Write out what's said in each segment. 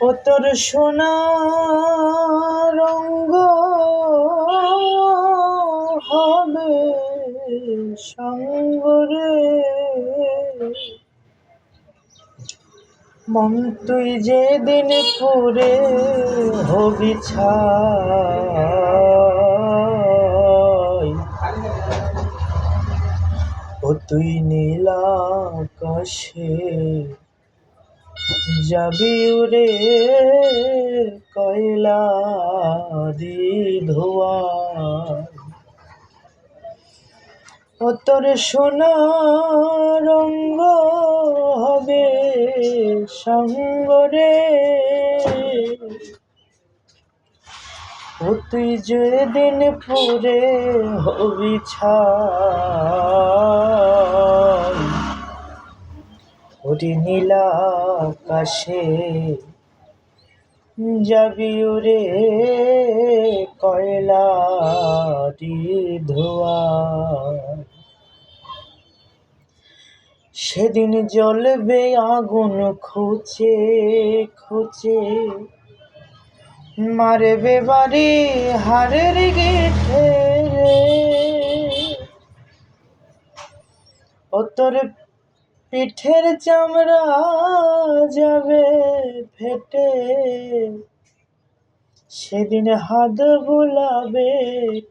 ও তোর সোনা রঙ্গ হবে সঙ্গরে মন তুই যেদিন পুরে হবি ও তুই নীলা আকাশে যাবি উড়ে কয়লা দি ধোয়া ও তোর সোনা রঙ্গ হবে সঙ্গরে ও তুই যেদিন পুরে হবি ছাই ওরে নীলা আকাশে যাবি উড়ে কয়লারি ধোয়া। সেদিন জ্বলবে আগুন খুঁচে খুঁচে মারবে বাড়ি হারের গেঠে ও তোর পিঠের চামড়া যাবে ফেটে। সেদিন হাত বোলাবে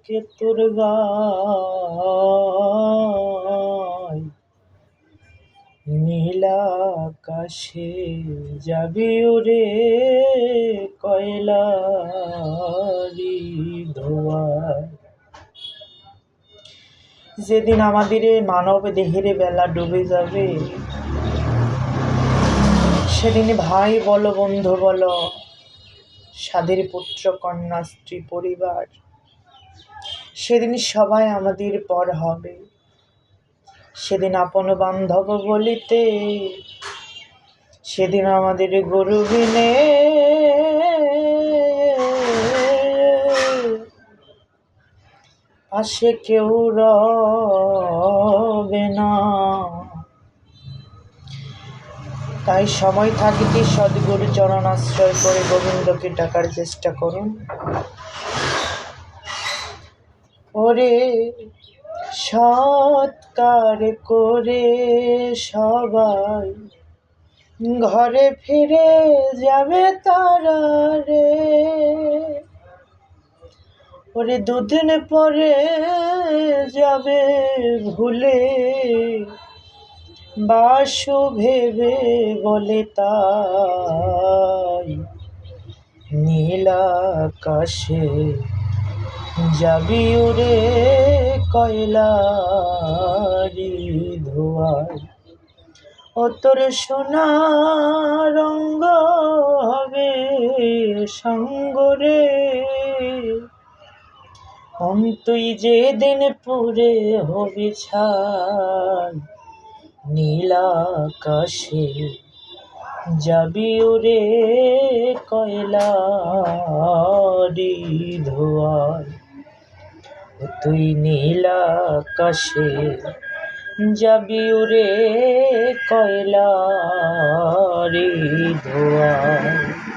কে তোর নীলা আকাশে যাবি ওরে কয়লারি যেদিন আমাদের এই মানব দেহের বেলা ডুবে যাবে সেদিন ভাই বলো, বন্ধু বলো সাধের পুত্র, কন্যা, স্ত্রী, পরিবার, সেদিন সবাই আমাদের পর হবে। সেদিন আপন বান্ধব বলিতে, সেদিন আমাদের গরু বিনে পাশে কেউ রবে না। তাই সময় থাকিতে সদ্গুরু চরণ আশ্রয় করে গোবিন্দকে ডাকার চেষ্টা করুন। ওরে সৎকার করে সবাই ঘরে ফিরে যাবে তারা রে। ওরে দুদিন পরে যাবে ভুলে। বাসু ভেবে বলে তাই, নীল আকাশে যাবি ওরে কয়লারি ধোয়ায়। ও তোর সোনা রঙ্গ হবে সঙ্গরে অন তুই যেদিন পুরে হবি ছাই নীল আকাশে যাবি উড়ে কয়লারি ধোয়ায় তুই নীল আকাশে যাবি উড়ে কয়লারি ধোয়ায়